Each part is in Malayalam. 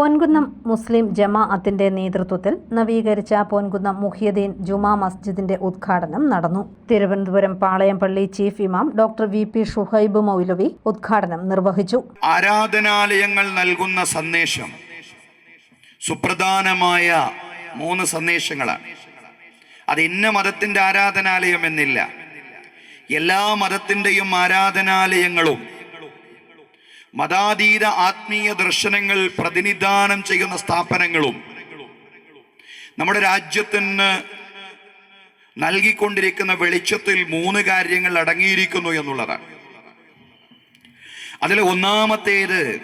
പൊൻകുന്നം മുസ്ലിം ജമാഅത്തിന്റെ നേതൃത്വത്തിൽ നവീകരിച്ച പൊൻകുന്നം മുഹിയദ്ദീൻ ജുമാ മസ്ജിദിന്റെ ഉദ്ഘാടനം നടന്നു. തിരുവനന്തപുരം പാളയംപള്ളി ചീഫ് ഇമാം doctor V P Shuhaib Maulavi ഉദ്ഘാടനം നിർവഹിച്ചു. ആരാധനാലയങ്ങൾ നൽകുന്ന സന്ദേശം സുപ്രധാനമായ മൂന്ന് സന്ദേശങ്ങളാണ്. അത് ഇന്ന മതത്തിന്റെ ആരാധനാലയം എന്നില്ല എല്ലാ മതത്തിന്റെയും ആരാധനാലയങ്ങളും മതാതീത ആത്മീയ ദർശനങ്ങൾ പ്രതിനിധാനം ചെയ്യുന്ന സ്ഥാപനങ്ങളും നമ്മുടെ രാജ്യത്തിന് നൽകിക്കൊണ്ടിരിക്കുന്ന വെളിച്ചത്തിൽ മൂന്ന് കാര്യങ്ങൾ അടങ്ങിയിരിക്കുന്നു എന്നുള്ളതാണ്. അതിൽ ഒന്നാമത്തേത്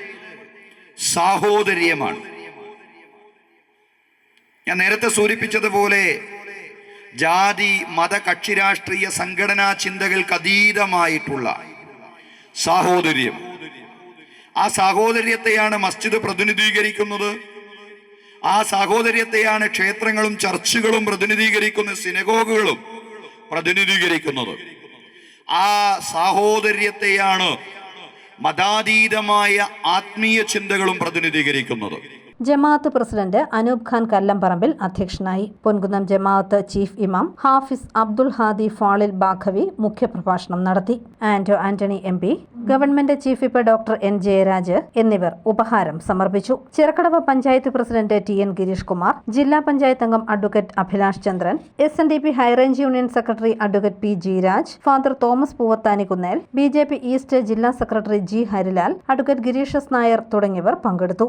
സാഹോദര്യമാണ്. ഞാൻ നേരത്തെ സൂചിപ്പിച്ചതുപോലെ ജാതി മത കക്ഷി രാഷ്ട്രീയ സംഘടനാ ചിന്തകൾക്ക് അതീതമായിട്ടുള്ള സാഹോദര്യം. ആ സാഹോദര്യത്തെയാണ് മസ്ജിദ് പ്രതിനിധീകരിക്കുന്നത്. ആ സാഹോദര്യത്തെയാണ് ക്ഷേത്രങ്ങളും ചർച്ചുകളും പ്രതിനിധീകരിക്കുന്ന സിനഗോഗുകളും പ്രതിനിധീകരിക്കുന്നത്. ആ സാഹോദര്യത്തെയാണ് മതാതീതമായ ആത്മീയ ചിന്തകളും പ്രതിനിധീകരിക്കുന്നത്. ജമാഅത്ത് പ്രസിഡന്റ് അനൂപ് ഖാൻ കല്ലംപറമ്പിൽ അധ്യക്ഷനായി പൊൻകുന്നം ജമാഅത്ത് ചീഫ് ഇമാം ഹാഫിസ് അബ്ദുൽ ഹാദി ഫാളിൽ ബാഖവി മുഖ്യപ്രഭാഷണം നടത്തി. Anto Antony M P government chief whip doctor N Jayaraj എന്നിവർ ഉപഹാരം സമർപ്പിച്ചു. Chirakkadavu panchayat president T N Girish Kumar ജില്ലാ പഞ്ചായത്ത് അംഗം advocate Abhilash Chandran S N D P high range union secretary advocate P G Raj father Thomas Poovathanikunnel B J P east ജില്ലാ secretary G Harilal advocate Girish Nair തുടങ്ങിയവർ പങ്കെടുത്തു.